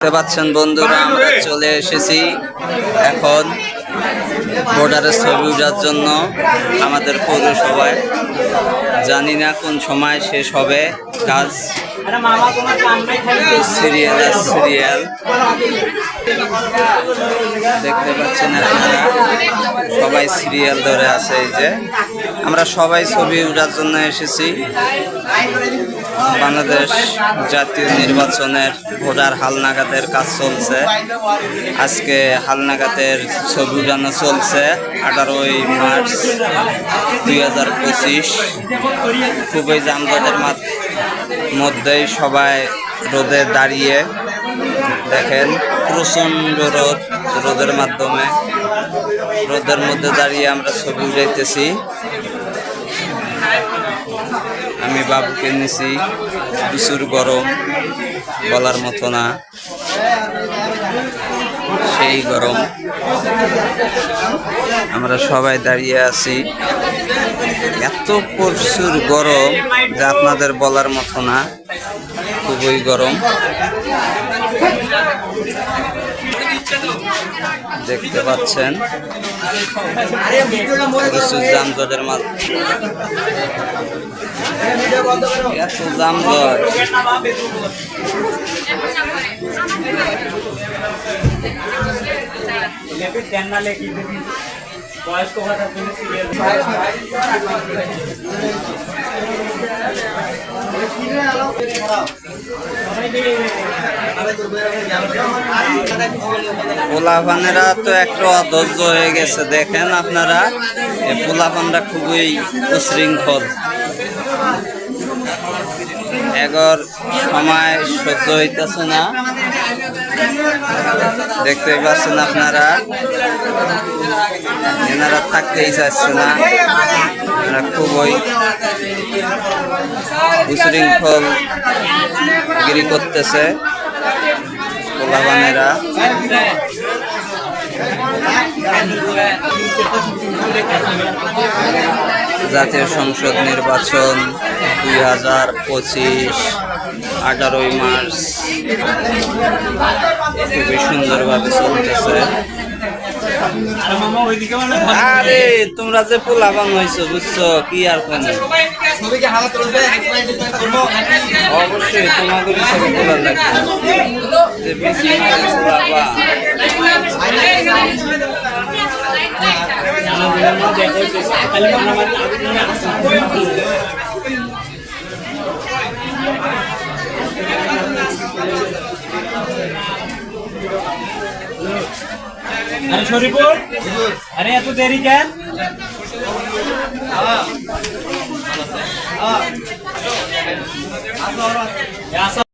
দেখতে পাচ্ছেন বন্ধুরা, আমরা চলে এসেছি এখন বর্ডারের ছবি উঠার জন্য আমাদের পৌরসভায়। জানি না কোন সময় শেষ হবে। কাজ সিরিয়াল আর সিরিয়াল দেখতে পাচ্ছেন আপনারা সবাই সিরিয়াল ধরে আছে এই যে। আমরা সবাই ছবি ওঠার জন্য এসেছি। বাংলাদেশ জাতীয় নির্বাচনের ভোটার হালনাগাদের কাজ চলছে। আজকে হালনাগাদের ছবি উঠানো চলছে আঠারোই মার্চ দুই হাজার পঁচিশ। খুবই যানজটের মাত- মধ্যেই সবাই রোদে দাঁড়িয়ে দেখেন প্রচণ্ড রোদ রোদের মাধ্যমে। রোদের মধ্যে দাঁড়িয়ে আমরা ছবি উঠাইতেছি। আমি বাবুকে নিছি প্রচুর গরম বলার মতো না। সেই গরম। আমরা সবাই দাঁড়িয়ে আছি। এত প্রচুর গরম যে আপনাদের বলার মতো না। খুবই গরম। দেখতে পাচ্ছেন প্রচুর যানজটের মাধ্যমে এত যানজট। বয়স্ক ভাতার জন্য সিরিয়াল পোলাপানেরা তো একটু অধৈর্য হয়ে গেছে। দেখেন আপনারা পোলাপানরা খুবই উশৃঙ্খল। এগর সময় সহ্য হইতেছে না। দেখতে পাচ্ছেন আপনারা? এনারা থাকতেই চাচ্ছে না। খুবই উশৃঙ্খল গিরি করতেছে পোলাপানেরা। জাতীয় সংসদ নির্বাচন দুই হাজার পঁচিশ। আঠারোই মার্চ। খুবই সুন্দরভাবে চলতেছে। আর, তোমরা যে পোলাবান হয়েছো বুঝছ? কি আর কোন অবশ্যই তোমাদের ছবি তোলা লাগবে। আরে শরীফুল আরে এত দেরি কেন? আসো।